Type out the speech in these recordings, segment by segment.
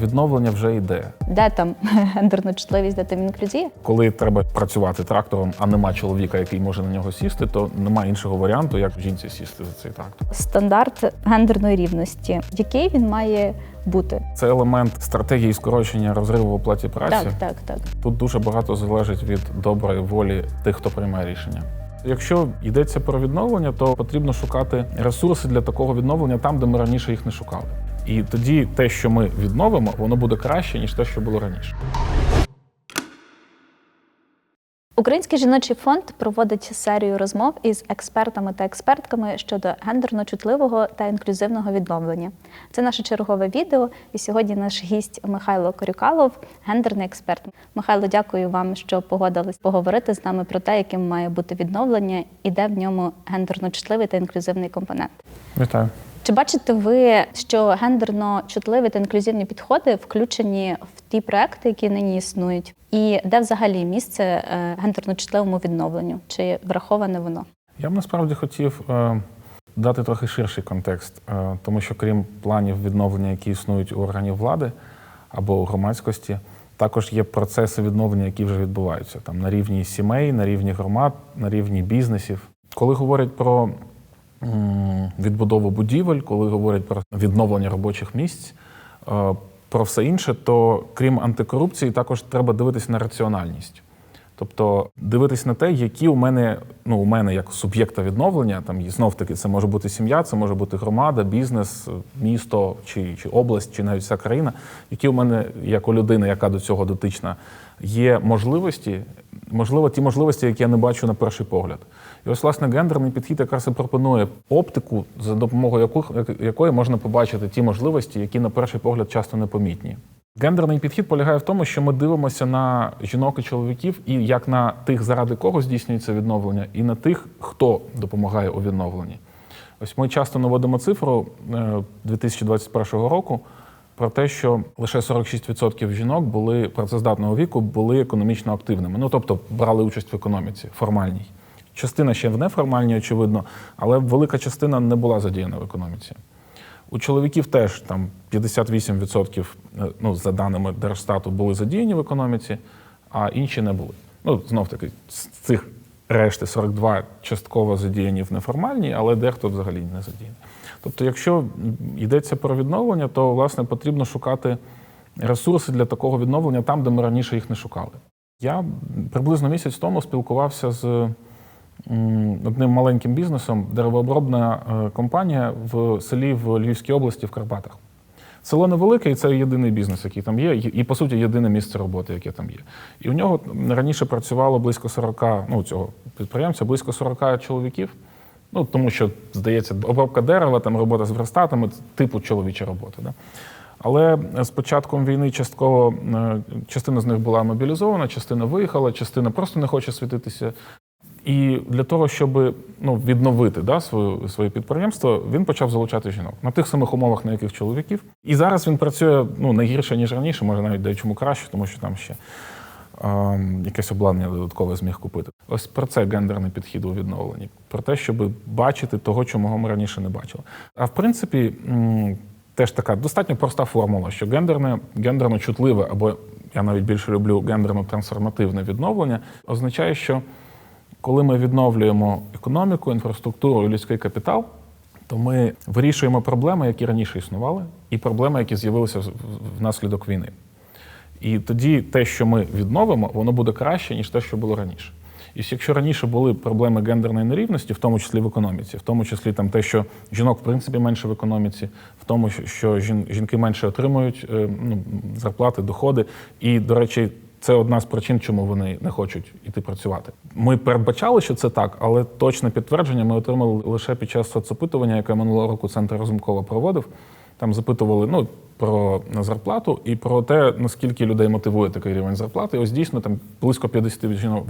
відновлення вже йде. Де там гендерна чутливість, де там інклюзія? Коли треба працювати трактором, а нема чоловіка, який може на нього сісти, то немає іншого варіанту, як жінці сісти за цей трактор. Стандарт гендерної рівності, який він має бути? Це елемент стратегії скорочення розриву в оплаті праці. Так, так, так. Тут дуже багато залежить від доброї волі тих, хто приймає рішення. Якщо йдеться про відновлення, то потрібно шукати ресурси для такого відновлення там, де ми раніше їх не шукали. І тоді те, що ми відновимо, воно буде краще ніж те, що було раніше. Український жіночий фонд проводить серію розмов із експертами та експертками щодо гендерно чутливого та інклюзивного відновлення. Це наше чергове відео. І сьогодні наш гість Михайло Корюкалов, гендерний експерт. Михайло, дякую вам, що погодились поговорити з нами про те, яким має бути відновлення і де в ньому гендерно чутливий та інклюзивний компонент. Вітаю. Чи бачите ви, що гендерно чутливі та інклюзивні підходи включені в ті проекти, які нині існують, і де взагалі місце е, гендерно чутливому відновленню? Чи враховане воно? Я б насправді хотів е, дати трохи ширший контекст, е, тому що крім планів відновлення, які існують у органів влади або у громадськості, також є процеси відновлення, які вже відбуваються там на рівні сімей, на рівні громад, на рівні бізнесів. Коли говорять про відбудову будівель, коли говорять про відновлення робочих місць, е, про все інше, то крім антикорупції, також треба дивитися на раціональність. Тобто дивитись на те, які у мене, ну у мене як суб'єкта відновлення, там знов таки це може бути сім'я, це може бути громада, бізнес, місто чи, чи область, чи навіть вся країна, які у мене, як у людини, яка до цього дотична, є можливості, можливо, ті можливості, які я не бачу на перший погляд. І ось, власне, гендерний підхід якраз і пропонує оптику, за допомогою якої можна побачити ті можливості, які на перший погляд часто непомітні. Гендерний підхід полягає в тому, що ми дивимося на жінок і чоловіків і як на тих, заради кого здійснюється відновлення, і на тих, хто допомагає у відновленні. Ось ми часто наводимо цифру е, 2021 року про те, що лише 46% жінок були працездатного віку, були економічно активними. Ну тобто брали участь в економіці формальній. Частина ще в неформальній, очевидно, але велика частина не була задіяна в економіці. У чоловіків теж там 58%, е, ну, за даними Держстату, були задіяні в економіці, а інші не були. Ну, знов таки, з цих решти 42 частково задіяні в неформальній, але дехто взагалі не задіяний. Тобто, якщо йдеться про відновлення, то власне потрібно шукати ресурси для такого відновлення там, де ми раніше їх не шукали. Я приблизно місяць тому спілкувався з одним маленьким бізнесом, деревообробна е, компанія в селі в Львівській області в Карпатах. Село невелике, і це єдиний бізнес, який там є, і, по суті, єдине місце роботи, яке там є. І у нього раніше працювало близько 40, ну, цього підприємця, близько 40 чоловіків. Ну, тому що, здається, обробка дерева, там робота з верстатами, типу чоловіча робота. Да? Але з початком війни частково е, частина з них була мобілізована, частина виїхала, частина просто не хоче світитися. І для того, щоб ну, відновити да, свою, своє підприємство, він почав залучати жінок на тих самих умовах, на яких чоловіків. І зараз він працює ну, не гірше, ніж раніше, може навіть дечому краще, тому що там ще ем, якесь обладнання додаткове зміг купити. Ось про це гендерний підхід у відновленні, про те, щоб бачити того, чого ми раніше не бачили. А в принципі, теж така достатньо проста формула, що гендерне, гендерно чутливе, або я навіть більше люблю гендерно трансформативне відновлення, означає, що коли ми відновлюємо економіку, інфраструктуру і людський капітал, то ми вирішуємо проблеми, які раніше існували, і проблеми, які з'явилися внаслідок війни. І тоді те, що ми відновимо, воно буде краще, ніж те, що було раніше. І якщо раніше були проблеми гендерної нерівності, в тому числі в економіці, в тому числі там те, що жінок в принципі менше в економіці, в тому, що- що жінки менше отримують е, ну, зарплати, доходи. І, до речі, це одна з причин, чому вони не хочуть іти працювати. Ми передбачали, що це так, але точне підтвердження ми отримали лише під час соцопитування, яке минулого року центр Разумкова проводив. Там запитували ну, про зарплату і про те, наскільки людей мотивує такий рівень зарплати. І ось дійсно там близько 50% жінок,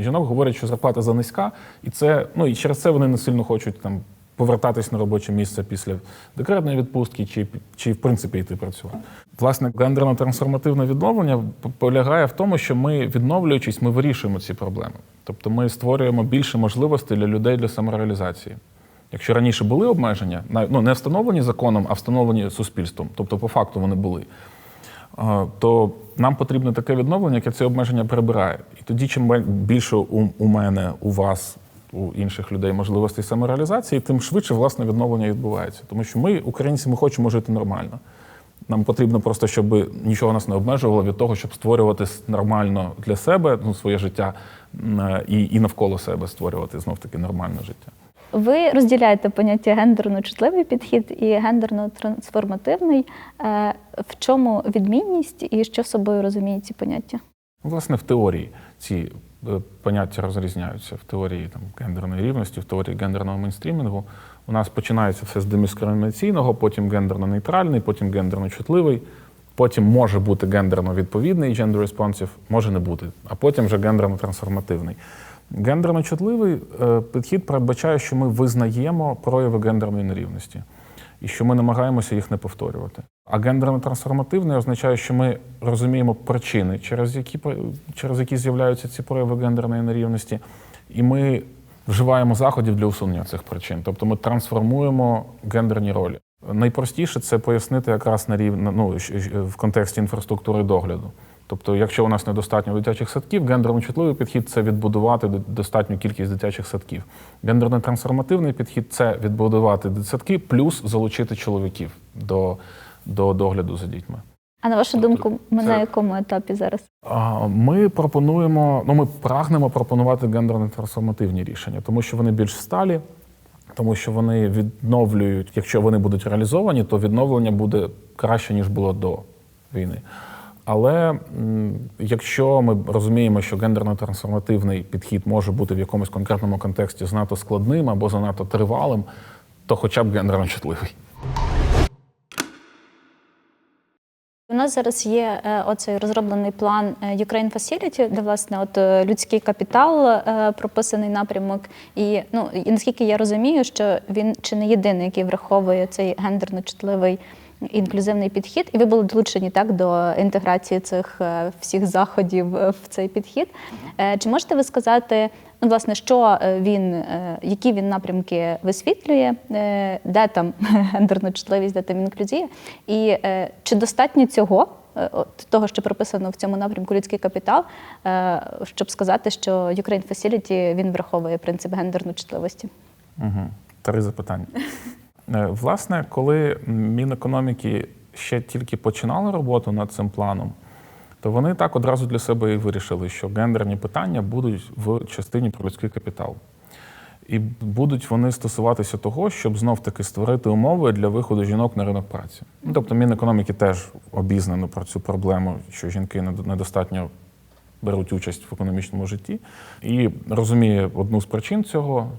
жінок говорять, що зарплата занизька, і це ну і через це вони не сильно хочуть там повертатись на робоче місце після декретної відпустки, чи, чи в принципі йти працювати. Власне, гендерно-трансформативне відновлення полягає в тому, що ми, відновлюючись, ми вирішуємо ці проблеми. Тобто ми створюємо більше можливостей для людей для самореалізації. Якщо раніше були обмеження, ну не встановлені законом, а встановлені суспільством, тобто по факту вони були, то нам потрібно таке відновлення, яке це обмеження прибирає. І тоді, чим більше у мене, у вас, у інших людей можливостей самореалізації, тим швидше власне відновлення відбувається. Тому що ми, українці, ми хочемо жити нормально. Нам потрібно просто, щоб нічого нас не обмежувало від того, щоб створювати нормально для себе ну, своє життя е, і, і навколо себе створювати знов таки нормальне життя. Ви розділяєте поняття гендерно чутливий підхід і гендерно трансформативний. Е, В чому відмінність і що собою розуміють ці поняття? Власне, в теорії ці поняття розрізняються. В теорії там, гендерної рівності, в теорії гендерного мейнстрімінгу. У нас починається все з дискримінаційного, потім гендерно-нейтральний, потім гендерно-чутливий, потім може бути гендерно-відповідний, gender responsive, може не бути, а потім вже гендерно-трансформативний. Гендерно-чутливий е, підхід передбачає, що ми визнаємо прояви гендерної нерівності і що ми намагаємося їх не повторювати. А гендерно-трансформативний означає, що ми розуміємо причини, через які, через які з'являються ці прояви гендерної нерівності, і ми вживаємо заходів для усунення цих причин. Тобто ми трансформуємо гендерні ролі. Найпростіше це пояснити якраз на рівні ну, в контексті інфраструктури догляду. Тобто, якщо у нас недостатньо дитячих садків, гендерно-чутливий підхід це відбудувати достатню кількість дитячих садків. Гендерно-трансформативний підхід це відбудувати дитсадки, плюс залучити чоловіків до, до догляду за дітьми. А на вашу Тобто думку, ми це- на якому етапі зараз? Ми пропонуємо, ну ми прагнемо пропонувати гендерно-трансформативні рішення, тому що вони більш сталі, тому що вони відновлюють, якщо вони будуть реалізовані, то відновлення буде краще, ніж було до війни. Але якщо ми розуміємо, що гендерно-трансформативний підхід може бути в якомусь конкретному контексті занадто складним або занадто тривалим, то хоча б гендерно-чутливий. У нас зараз є е, оцей розроблений план е, Ukraine Facility, де власне от е, людський капітал прописаний напрямок. І ну і наскільки я розумію, що він чи не єдиний, який враховує цей гендерно чутливий інклюзивний підхід, і ви були долучені так до інтеграції цих е, всіх заходів е, в цей підхід. Е, Чи можете ви сказати, ну власне, що він, які він напрямки висвітлює, де там гендерна чутливість, де там інклюзія, і чи достатньо цього? Того, що прописано в цьому напрямку людський капітал, щоб сказати, що Ukraine Facility, він враховує принцип гендерної чутливості. Угу. Три запитання. Е, Власне, коли Мінекономіки ще тільки починали роботу над цим планом, то вони так одразу для себе і вирішили, що гендерні питання будуть в частині про людський капітал. І будуть вони стосуватися того, щоб знов-таки створити умови для виходу жінок на ринок праці. Ну, Тобто Мінекономіки теж обізнано про цю проблему, що жінки недо- недостатньо беруть участь в економічному житті, і розуміє одну з причин цього,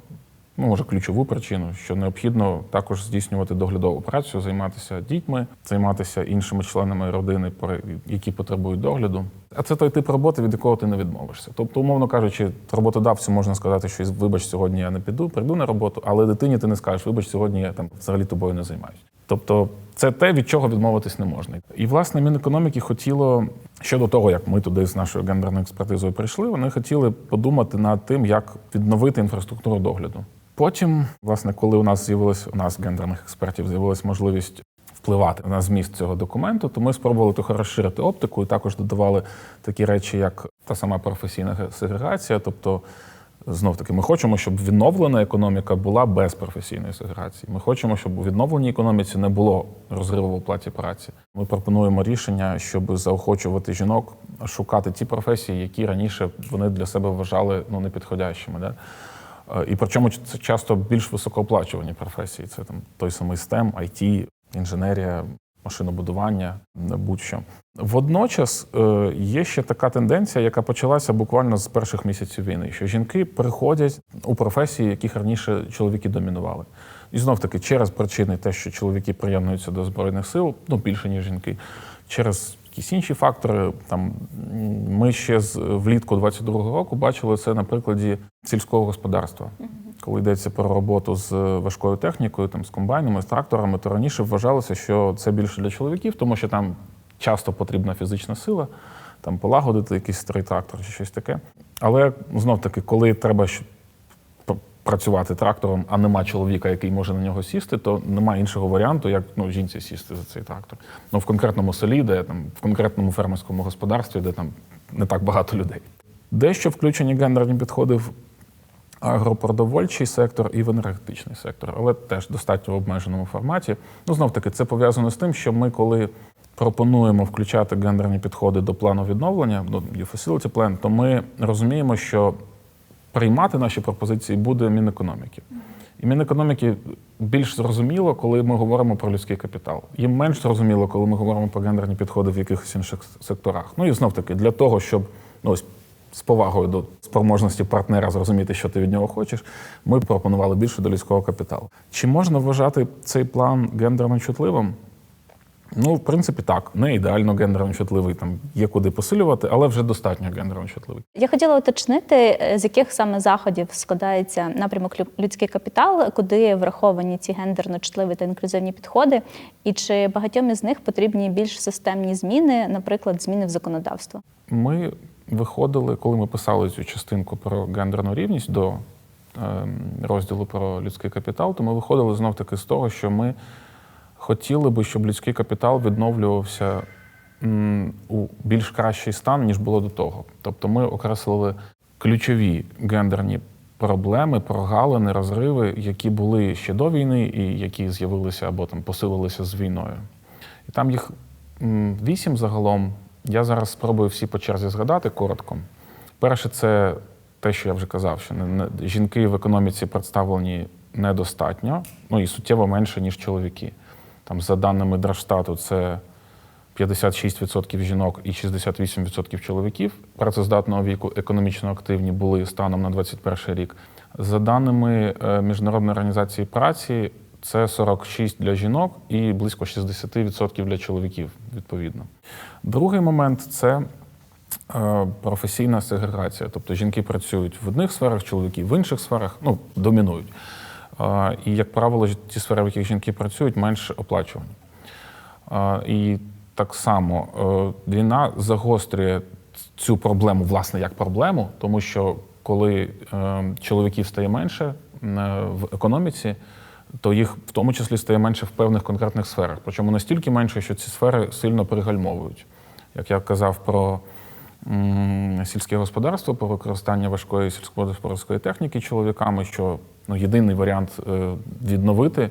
ну може ключову причину, що необхідно також здійснювати доглядову працю, займатися дітьми, займатися іншими членами родини, які потребують догляду. А це той тип роботи, від якого ти не відмовишся. Тобто, умовно кажучи, роботодавцю можна сказати, що вибач, сьогодні я не піду, прийду на роботу, але дитині ти не скажеш, вибач, сьогодні я там взагалі тобою не займаюся. Тобто, це те, від чого відмовитись не можна. І власне Мінекономіки хотіло щодо того, як ми туди з нашою гендерною експертизою прийшли, вони хотіли подумати над тим, як відновити інфраструктуру догляду. Потім, власне, коли у нас з'явилась у нас гендерних експертів, з'явилась можливість впливати на зміст цього документу, то ми спробували трохи розширити оптику і також додавали такі речі, як та сама професійна сегрегація. Тобто, знов таки, ми хочемо, щоб відновлена економіка була без професійної сегрегації. Ми хочемо, щоб у відновленій економіці не було розриву в оплаті праці. Ми пропонуємо рішення, щоб заохочувати жінок шукати ті професії, які раніше вони для себе вважали ну непідходящими. Да? Е, І причому це часто більш високооплачувані професії. Це там той самий STEM, IT, інженерія, машинобудування, не будь-що. Водночас е, є ще така тенденція, яка почалася буквально з перших місяців війни, що жінки переходять у професії, яких раніше чоловіки домінували. І знов таки через причини те, що чоловіки приєднуються до збройних сил, ну більше ніж жінки, через якісь інші фактори. Там ми ще з влітку 22-го року бачили це на прикладі сільського господарства. Коли йдеться про роботу з важкою технікою, там з комбайнами, з тракторами, то раніше вважалося, що це більше для чоловіків, тому що там часто потрібна фізична сила, там полагодити якийсь старий трактор чи щось таке. Але знов таки, коли треба щ- п- працювати трактором, а нема чоловіка, який може на нього сісти, то немає іншого варіанту, як ну, жінці сісти за цей трактор. Ну, в конкретному селі, де там в конкретному фермерському господарстві, де там не так багато людей. Дещо включені гендерні підходи в агропродовольчий сектор і в енергетичний сектор, але теж достатньо в обмеженому форматі. Ну, знов таки, це пов'язано з тим, що ми, коли пропонуємо включати гендерні підходи до плану відновлення, до New Facility Plan, то ми розуміємо, що приймати наші пропозиції буде Мінекономіки. І Мінекономіки більш зрозуміло, коли ми говоримо про людський капітал. Їм менш зрозуміло, коли ми говоримо про гендерні підходи в якихось інших секторах. Ну і знов таки, для того, щоб ну, ось, з повагою до спроможності партнера зрозуміти, що ти від нього хочеш, ми пропонували більше до людського капіталу. Чи можна вважати цей план гендерно чутливим? Ну, в принципі, так. Не ідеально гендерно чутливий, там є куди посилювати, але вже достатньо гендерно чутливий. Я хотіла уточнити, е, з яких саме заходів складається напрямок людський капітал, куди враховані ці гендерно чутливі та інклюзивні підходи, і чи багатьом із них потрібні більш системні зміни, наприклад, зміни в законодавство? Ми виходили, коли ми писали цю частинку про гендерну рівність до ем, розділу про людський капітал, то ми виходили знов таки з того, що ми хотіли би, щоб людський капітал відновлювався у більш кращий стан, ніж було до того. Тобто ми окреслили ключові гендерні проблеми, прогалини, розриви, які були ще до війни і які з'явилися або там посилилися з війною. І там їх вісім загалом. Я зараз спробую всі по черзі згадати коротко. Перше, це те, що я вже казав, що жінки в економіці представлені недостатньо, ну і суттєво менше, ніж чоловіки. Там, за даними Держстату, це 56% жінок і 68% чоловіків працездатного віку економічно активні були станом на 2021 рік. За даними е, Міжнародної організації праці, це 46 для жінок і близько 60% для чоловіків, відповідно. Другий момент це е, професійна сегрегація. Тобто жінки працюють в одних сферах, чоловіки в інших сферах, ну, домінують. І, як правило, ті сфери, в яких жінки працюють, менш оплачувані. І так само е, війна загострює цю проблему, власне, як проблему, тому що коли е, чоловіків стає менше е, в економіці, то їх в тому числі стає менше в певних конкретних сферах. Причому настільки менше, що ці сфери сильно пригальмовують. Як я казав про сільське господарство, про використання важкої сільськогосподарської техніки чоловіками, що ну, єдиний варіант е, відновити е,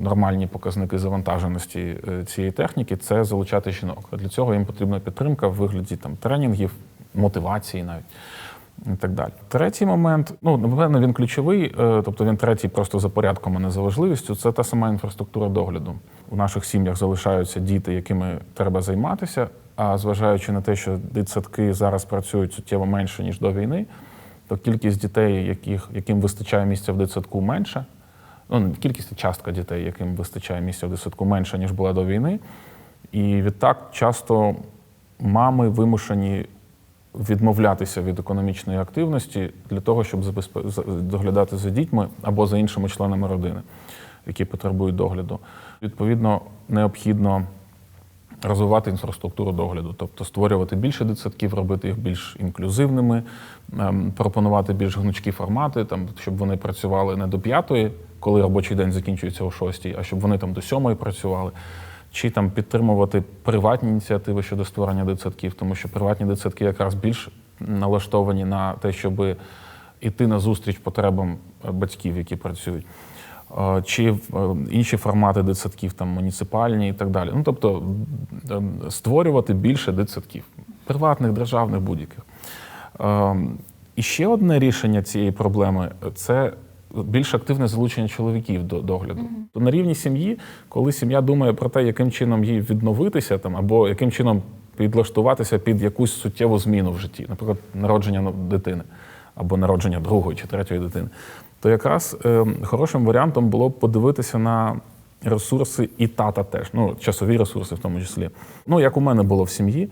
нормальні показники завантаженості е, цієї техніки це залучати жінок. Для цього їм потрібна підтримка в вигляді там, тренінгів, мотивації навіть. І так далі. Третій момент, ну напевно, він ключовий, тобто він третій просто за порядком, а не за важливістю. Це та сама інфраструктура догляду. У наших сім'ях залишаються діти, якими треба займатися. А зважаючи на те, що дитсадки зараз працюють суттєво менше ніж до війни, то кількість дітей, яких, яким вистачає місця в дитсадку, менша. Ну, кількість частка дітей, яким вистачає місця в дитсадку, менша ніж була до війни. І відтак часто мами вимушені відмовлятися від економічної активності для того, щоб доглядати за дітьми або за іншими членами родини, які потребують догляду. Відповідно, необхідно розвивати інфраструктуру догляду, тобто створювати більше дитсадків, робити їх більш інклюзивними, ем, пропонувати більш гнучкі формати, там, щоб вони працювали не до п'ятої, коли робочий день закінчується о шостій, а щоб вони там до сьомої працювали. Чи там підтримувати приватні ініціативи щодо створення дитсадків, тому що приватні дитсадки якраз більш налаштовані на те, щоб іти на зустріч потребам батьків, які працюють. Е, Чи е, інші формати дитсадків, там муніципальні і так далі. Ну тобто створювати більше дитсадків, приватних, державних, будь-яких. Е, І ще одне рішення цієї проблеми це більш активне залучення чоловіків до догляду. То на рівні сім'ї, коли сім'я думає про те, яким чином їй відновитися там, або яким чином підлаштуватися під якусь суттєву зміну в житті, наприклад, народження ну, дитини або народження другої чи третьої дитини, то якраз е, хорошим варіантом було б подивитися на ресурси і тата теж, ну, часові ресурси в тому числі. Ну, як у мене було в сім'ї,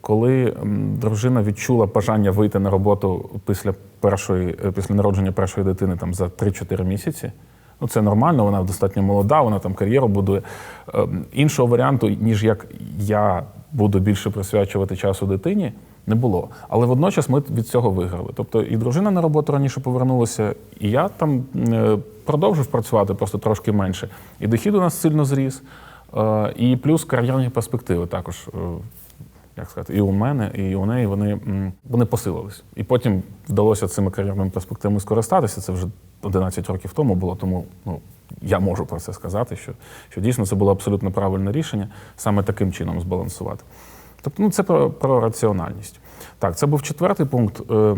коли дружина відчула бажання вийти на роботу після першої, е, після народження першої дитини там за 3-4 місяці. Ну, це нормально, вона достатньо молода, вона там кар'єру будує. Ем, Іншого варіанту, ніж як я буду більше присвячувати часу дитині, не було. Але водночас ми від цього виграли. Тобто і дружина на роботу раніше повернулася, і я там е, продовжив працювати просто трошки менше. І дохід у нас сильно зріс, е, і плюс кар'єрні перспективи також. е, Як сказати, і у мене, і у неї вони, вони посилились. І потім вдалося цими кар'єрними перспективами скористатися. Це вже 11 років тому було, тому ну, я можу про це сказати, що, що дійсно це було абсолютно правильне рішення саме таким чином збалансувати. Тобто, ну, це про, про раціональність. Так, це був четвертий пункт. Е,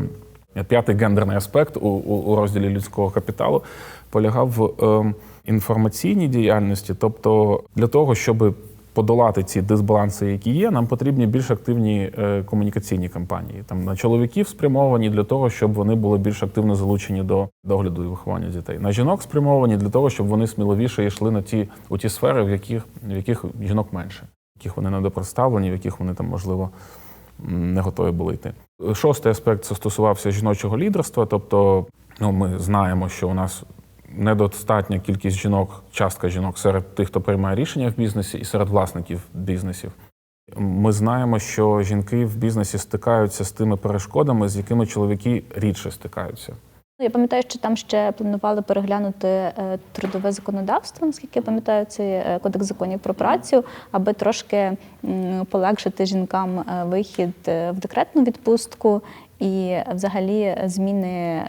П'ятий гендерний аспект у, у, у розділі людського капіталу полягав в е, інформаційній діяльності. Тобто, для того, щоб подолати ці дисбаланси, які є, нам потрібні більш активні е, комунікаційні кампанії. Там на чоловіків спрямовані для того, щоб вони були більш активно залучені до догляду і виховання дітей. На жінок спрямовані для того, щоб вони сміливіше йшли на ті у ті сфери, в яких в яких жінок менше, яких вони недопредставлені, в яких вони там можливо не готові були йти. Шостий аспект це стосувався жіночого лідерства. Тобто, ну ми знаємо, що у нас недостатня кількість жінок, частка жінок серед тих, хто приймає рішення в бізнесі, і серед власників бізнесів. Ми знаємо, що жінки в бізнесі стикаються з тими перешкодами, з якими чоловіки рідше стикаються. Я пам'ятаю, що там ще планували переглянути е, трудове законодавство, наскільки я пам'ятаю, це е, кодекс законів про працю, аби трошки полегшити жінкам е, вихід в декретну відпустку і взагалі зміни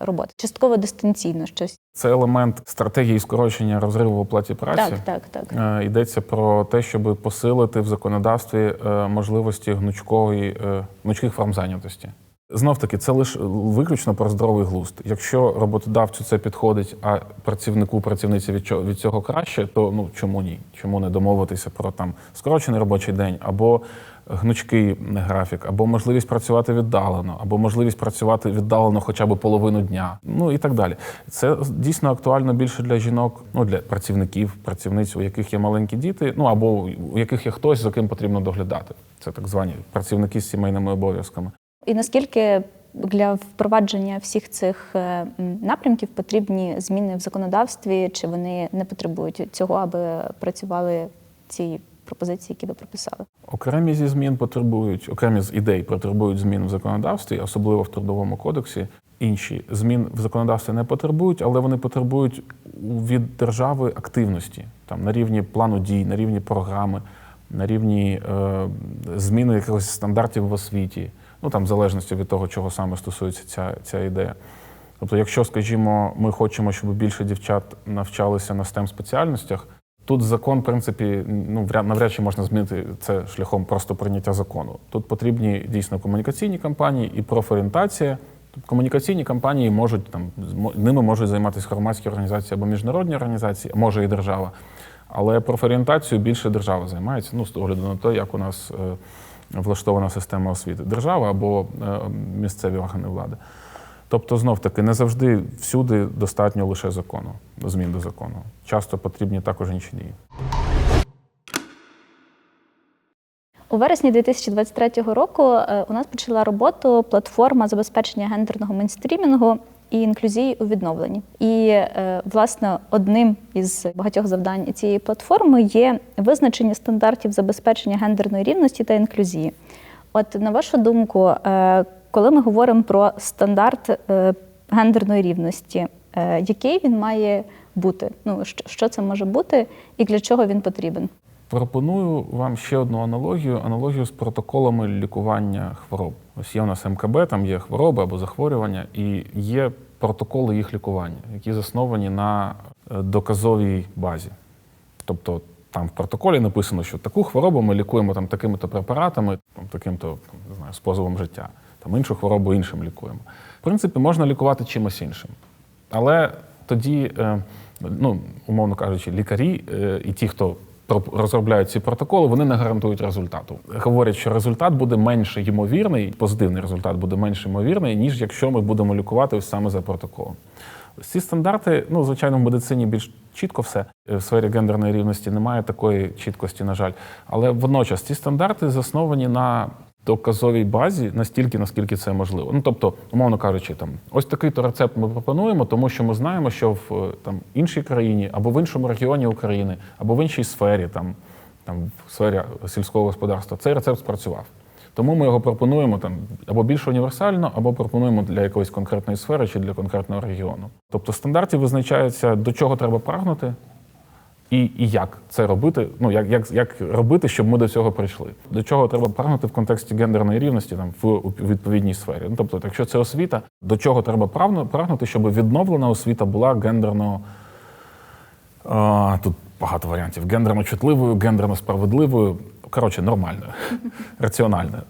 роботи. Частково дистанційно щось. Це елемент стратегії скорочення розриву в оплаті праці. Так, так, так. Йдеться про те, щоб посилити в законодавстві можливості гнучкої, гнучких форм зайнятості. Знов таки, це лише виключно про здоровий глузд. Якщо роботодавцю це підходить, а працівнику, працівниці від від цього краще, то ну чому ні? Чому не домовитися про там скорочений робочий день або гнучкий графік, або можливість працювати віддалено, або можливість працювати віддалено хоча б половину дня, ну і так далі. Це дійсно актуально більше для жінок, ну для працівників, працівниць, у яких є маленькі діти, ну або у яких є хтось, за ким потрібно доглядати. Це так звані працівники з сімейними обов'язками. І наскільки для впровадження всіх цих е, напрямків потрібні зміни в законодавстві, чи вони не потребують цього, аби працювали ці пропозиції, які ви прописали? Окремі зі змін потребують, окремі з ідей потребують змін в законодавстві, особливо в трудовому кодексі. Інші змін в законодавстві не потребують, але вони потребують від держави активності там на рівні плану дій, на рівні програми, на рівні е, зміни якихось стандартів в освіті. Ну там в залежності від того, чого саме стосується ця, ця ідея. Тобто, якщо, скажімо, ми хочемо, щоб більше дівчат навчалися на stem спеціальностях, тут закон, в принципі, ну навряд чи можна змінити це шляхом просто прийняття закону. Тут потрібні дійсно комунікаційні кампанії і профорієнтація. Тобто комунікаційні кампанії можуть там ними можуть займатися громадські організації або міжнародні організації, може і держава. Але профорієнтацією більше держава займається, ну з огляду на те, як у нас е, влаштована система освіти, держава або е, місцеві органи влади. Тобто, знов таки, не завжди всюди достатньо лише закону, змін до закону. Часто потрібні також інші дії. У вересні 2023 року е, у нас почала роботу платформа забезпечення гендерного мейнстрімінгу і інклюзії у відновленні. І е, власне одним із багатьох завдань цієї платформи є визначення стандартів забезпечення гендерної рівності та інклюзії. От на вашу думку, е, коли ми говоримо про стандарт е, гендерної рівності, який він має бути? Ну що це може бути і для чого він потрібен? Пропоную вам ще одну аналогію: аналогію з протоколами лікування хвороб. Ось є у нас МКБ, там є хвороби або захворювання, і є протоколи їх лікування, які засновані на е, доказовій базі. Тобто там в протоколі написано, що таку хворобу ми лікуємо там такими-то препаратами, там таким-то не знаю, способом життя, там іншу хворобу іншим лікуємо. В принципі, можна лікувати чимось іншим. Але тоді, е, ну, умовно кажучи, лікарі е, і ті, хто розробляють ці протоколи, вони не гарантують результату. Говорять, що результат буде менше ймовірний, позитивний результат буде менш ймовірний, ніж якщо ми будемо лікувати саме за протоколом. Ці стандарти, ну, звичайно, в медицині більш чітко все. Е, В сфері гендерної рівності немає такої чіткості, на жаль. Але водночас ці стандарти засновані на доказовій базі настільки, наскільки це можливо. Ну тобто, умовно кажучи, там ось такий то рецепт ми пропонуємо, тому що ми знаємо, що в е, там іншій країні або в іншому регіоні України, або в іншій сфері, там, там в сфері сільського господарства, цей рецепт спрацював. Тому ми його пропонуємо там або більш універсально, або пропонуємо для якоїсь конкретної сфери чи для конкретного регіону. Тобто стандарти визначаються, до чого треба прагнути, і, і як це робити, ну як, як, як робити, щоб ми до цього прийшли. До чого треба прагнути в контексті гендерної рівності там в відповідній сфері. Ну, тобто, якщо це освіта, до чого треба прагнути, щоб відновлена освіта була гендерно. А, тут багато варіантів: гендерно чутливою, гендерно справедливою, коротше, нормальною, раціональною.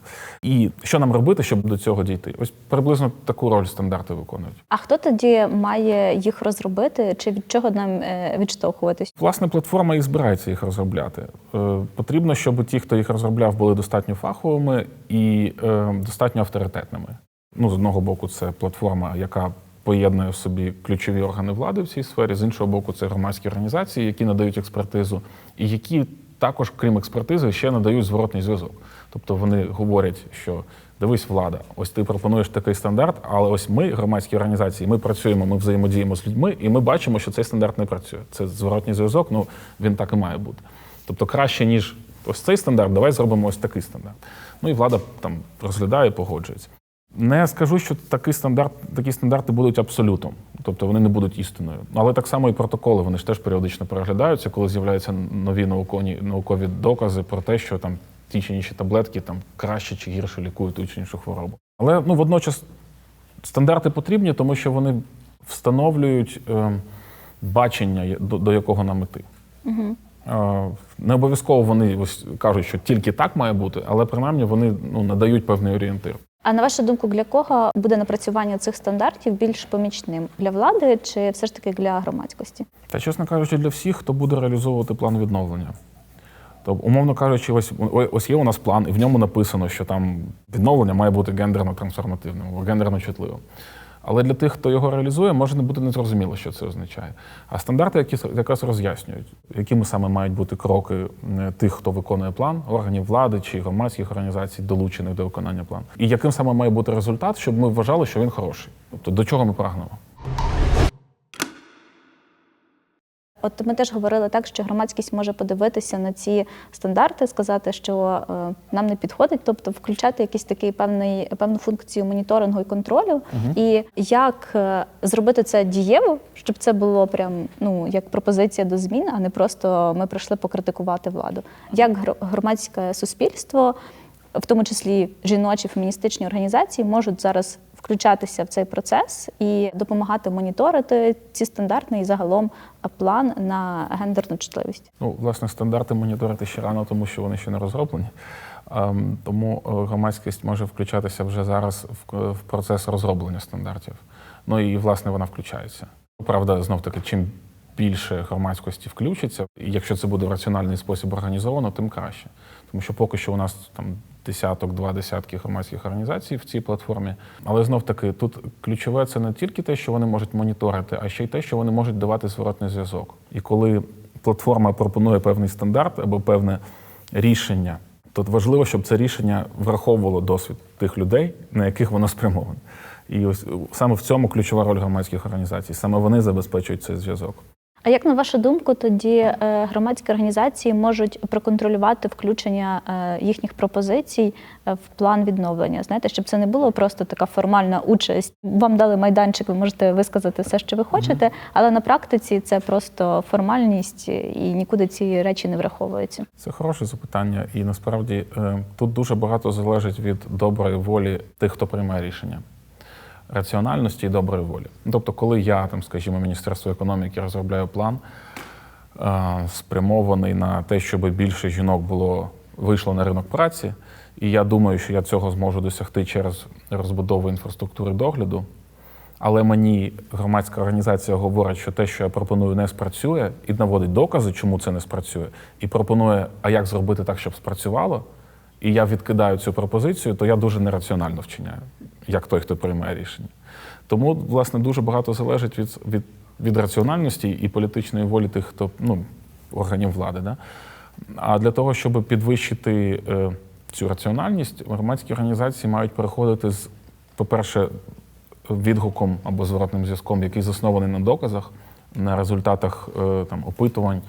І що нам робити, щоб до цього дійти? Ось приблизно таку роль стандарти виконують. А хто тоді має їх розробити, чи від чого нам е, відштовхуватись? Власне, платформа і збирається їх розробляти. Е, Потрібно, щоб ті, хто їх розробляв, були достатньо фаховими і е, достатньо авторитетними. Ну, з одного боку, це платформа, яка поєднує в собі ключові органи влади в цій сфері. З іншого боку, це громадські організації, які надають експертизу, і які також, крім експертизи, ще надають зворотний зв'язок. Тобто вони говорять, що дивись, влада, ось ти пропонуєш такий стандарт, але ось ми, громадські організації, ми працюємо, ми взаємодіємо з людьми, і ми бачимо, що цей стандарт не працює. Це зворотній зв'язок, ну він так і має бути. Тобто, краще, ніж ось цей стандарт, давай зробимо ось такий стандарт. Ну і влада там розглядає, погоджується. Не скажу, що такий стандарт, такі стандарти будуть абсолютом, тобто вони не будуть істиною. Але так само і протоколи, вони ж теж періодично переглядаються, коли з'являються нові наукові, наукові докази про те, що там ті чи інші таблетки там краще чи гірше лікують ту чи іншу хворобу. Але ну водночас стандарти потрібні, тому що вони встановлюють е, бачення, до, до якого нам іти. Е, Не обов'язково вони ось кажуть, що тільки так має бути, але принаймні вони ну, надають певний орієнтир. А на вашу думку, для кого буде напрацювання цих стандартів більш помічним для влади чи все ж таки для громадськості? Та, чесно кажучи, для всіх, хто буде реалізовувати план відновлення. Тобто, умовно кажучи, ось, ось є у нас план, і в ньому написано, що там відновлення має бути гендерно трансформативним або гендерно чутливим. Але для тих, хто його реалізує, може не бути незрозуміло, що це означає. А стандарти які якраз роз'яснюють, якими саме мають бути кроки тих, хто виконує план, органів влади чи громадських організацій, долучених до виконання плану. І яким саме має бути результат, щоб ми вважали, що він хороший. Тобто до чого ми прагнемо. От ми теж говорили так, що громадськість може подивитися на ці стандарти, сказати, що е, нам не підходить, тобто включати якийсь такий певний певну функцію моніторингу і контролю. І як е, зробити це дієво, щоб це було прям ну як пропозиція до змін, а не просто ми прийшли покритикувати владу. Як гро- громадське суспільство, в тому числі жіночі феміністичні організації, можуть зараз включатися в цей процес і допомагати моніторити ці стандарти і загалом план на гендерну чутливість. Ну, власне, стандарти моніторити ще рано, тому що вони ще не розроблені. Ем, Тому е, громадськість може включатися вже зараз в, в процес розроблення стандартів. Ну і власне вона включається. Правда, знов таки, чим більше громадськості включиться, і якщо це буде в раціональний спосіб організовано, тим краще. Тому що поки що у нас там десяток, два десятки громадських організацій в цій платформі. Але знов таки тут ключове це не тільки те, що вони можуть моніторити, а ще й те, що вони можуть давати зворотний зв'язок. І коли платформа пропонує певний стандарт або певне рішення, то важливо, щоб це рішення враховувало досвід тих людей, на яких воно спрямоване. І ось саме в цьому ключова роль громадських організацій. Саме вони забезпечують цей зв'язок. А як на вашу думку, тоді е, громадські організації можуть проконтролювати включення е, їхніх пропозицій е, в план відновлення? Знаєте, щоб це не було просто така формальна участь. Вам дали майданчик, ви можете висказати все, що ви хочете, але на практиці це просто формальність і нікуди ці речі не враховуються. Це хороше запитання, і насправді тут дуже багато залежить від доброї волі тих, хто приймає рішення, раціональності і доброї волі. Тобто, коли я, там, скажімо, Міністерство економіки розробляю план, е, спрямований на те, щоб більше жінок було вийшло на ринок праці, і я думаю, що я цього зможу досягти через розбудову інфраструктури догляду. Але мені громадська організація говорить, що те, що я пропоную, не спрацює, і наводить докази, чому це не спрацює, і пропонує, а як зробити так, щоб спрацювало. І я відкидаю цю пропозицію, то я дуже нераціонально вчиняю, як той, хто приймає рішення. Тому, власне, дуже багато залежить від, від, від раціональності і політичної волі тих, хто ну, органів влади. Да? А для того, щоб підвищити е, цю раціональність, громадські організації мають переходити з, по-перше, відгуком або зворотним зв'язком, який заснований на доказах, на результатах е, там, опитувань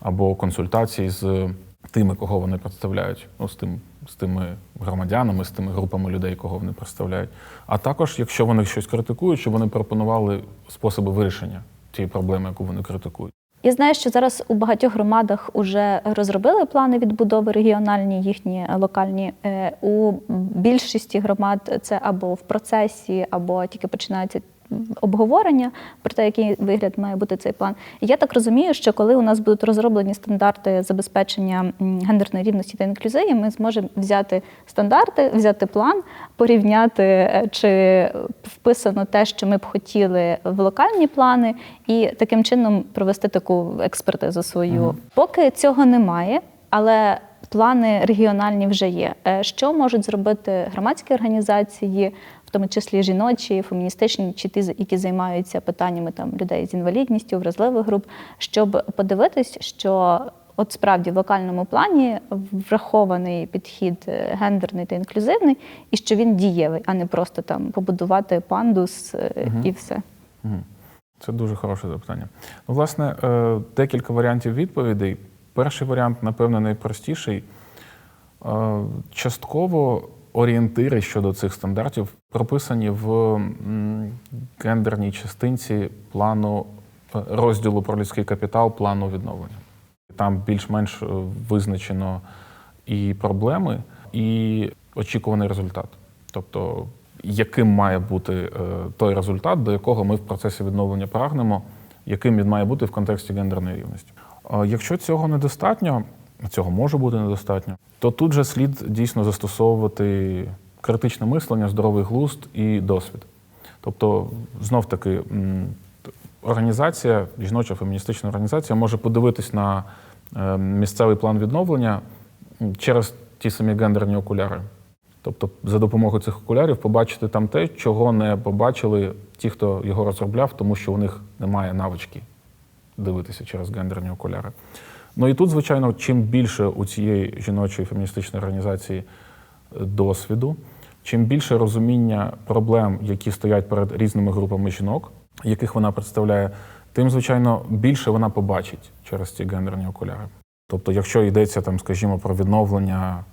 або консультацій з тими, кого вони представляють, ну, з, тим, з тими громадянами, з тими групами людей, кого вони представляють. А також, якщо вони щось критикують, щоб вони пропонували способи вирішення тієї проблеми, яку вони критикують. Я знаю, що зараз у багатьох громадах вже розробили плани відбудови регіональні, їхні е, локальні. Е, У більшості громад це або в процесі, або тільки починається обговорення про те, який вигляд має бути цей план. І я так розумію, що коли у нас будуть розроблені стандарти забезпечення гендерної рівності та інклюзії, ми зможемо взяти стандарти, взяти план, порівняти, е, чи вписано те, що ми б хотіли в локальні плани, і таким чином провести таку експертизу свою. Поки цього немає, але плани регіональні вже є. Е, Що можуть зробити громадські організації, тому числі жіночі, феміністичні, чи ті, які займаються питаннями там людей з інвалідністю, вразливих груп, щоб подивитись, що от справді в локальному плані врахований підхід е, гендерний та інклюзивний, і що він дієвий, а не просто там побудувати пандус е, і все. Мгм. Це дуже хороше запитання. Ну, власне, е, декілька варіантів відповідей. Перший варіант, напевно, найпростіший. Частково орієнтири щодо цих стандартів прописані в гендерній частинці плану е, розділу про людський капітал плану відновлення. Там більш-менш е, визначено і проблеми, і очікуваний результат. Тобто, яким має бути е, той результат, до якого ми в процесі відновлення прагнемо, яким він має бути в контексті гендерної рівності. Якщо цього недостатньо, цього може бути недостатньо, то тут же слід дійсно застосовувати критичне мислення, здоровий глузд і досвід. Тобто, знов таки, організація, жіноча феміністична організація може подивитись на е, місцевий план відновлення через ті самі гендерні окуляри. Тобто, за допомогою цих окулярів побачити там те, чого не побачили ті, хто його розробляв, тому що у них немає навички дивитися через гендерні окуляри. Ну і тут, звичайно, чим більше у цієї жіночої феміністичної організації е, досвіду, чим більше розуміння проблем, які стоять перед різними групами жінок, яких вона представляє, тим, звичайно, більше вона побачить через ці гендерні окуляри. Тобто, якщо йдеться там, скажімо, про відновлення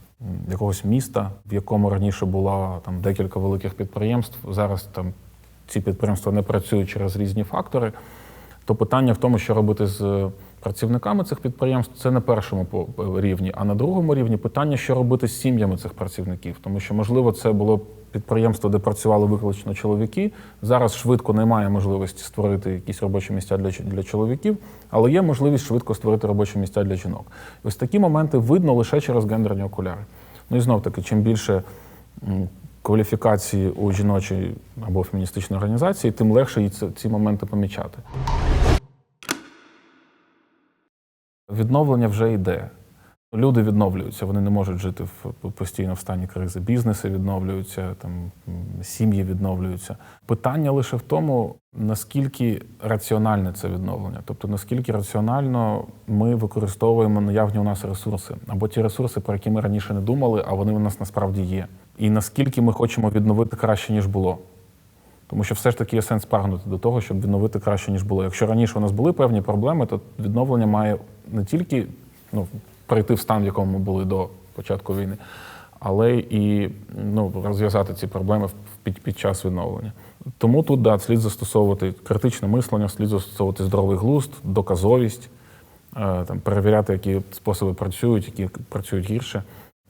якогось міста, в якому раніше було там декілька великих підприємств, зараз там ці підприємства не працюють через різні фактори, то питання в тому, що робити з працівниками цих підприємств, це на першому рівні, а на другому рівні питання, що робити з сім'ями цих працівників, тому що можливо це було підприємство, де працювали виключно чоловіки. Зараз швидко немає можливості створити якісь робочі місця для, для чоловіків, але є можливість швидко створити робочі місця для жінок. І ось такі моменти видно лише через гендерні окуляри. Ну і знов таки, чим більше кваліфікації у жіночої або феміністичної організації, тим легше ці моменти помічати. Відновлення вже йде. Люди відновлюються, вони не можуть жити в постійно в стані кризи. Бізнеси відновлюються, там сім'ї відновлюються. Питання лише в тому, наскільки раціональне це відновлення, тобто наскільки раціонально ми використовуємо наявні у нас ресурси, або ті ресурси, про які ми раніше не думали, а вони у нас насправді є. І наскільки ми хочемо відновити краще, ніж було. Тому що все ж таки є сенс прагнути до того, щоб відновити краще, ніж було. Якщо раніше у нас були певні проблеми, то відновлення має не тільки ну, перейти в стан, в якому ми були до початку війни, але і ну, розв'язати ці проблеми під, під час відновлення. Тому тут да, слід застосовувати критичне мислення, слід застосовувати здоровий глузд, доказовість, е, там, перевіряти, які способи працюють, які працюють гірше.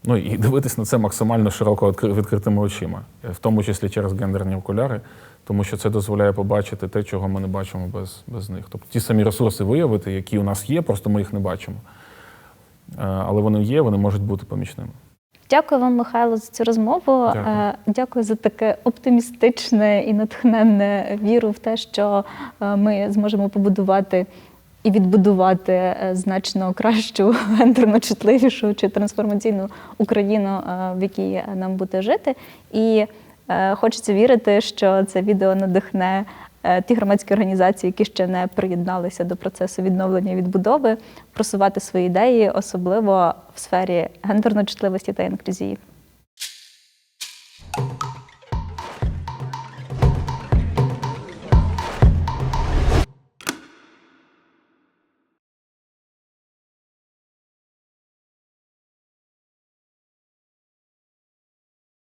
Ну і дивитись на це максимально широко відкри- відкритими очима, в тому числі через гендерні окуляри, тому що це дозволяє побачити те, чого ми не бачимо без, без них. Тобто ті самі ресурси виявити, які у нас є, просто ми їх не бачимо. Е, Але вони є, вони можуть бути помічними. Дякую вам, Михайло, за цю розмову. Дякую. Е, Дякую за таке оптимістичне і натхненне віру в те, що е, ми зможемо побудувати і відбудувати значно кращу, гендерно чутливішу чи трансформаційну Україну, в якій нам буде жити. І Е, хочеться вірити, що це відео надихне е, ті громадські організації, які ще не приєдналися до процесу відновлення і відбудови, просувати свої ідеї, особливо в сфері гендерної чутливості та інклюзії.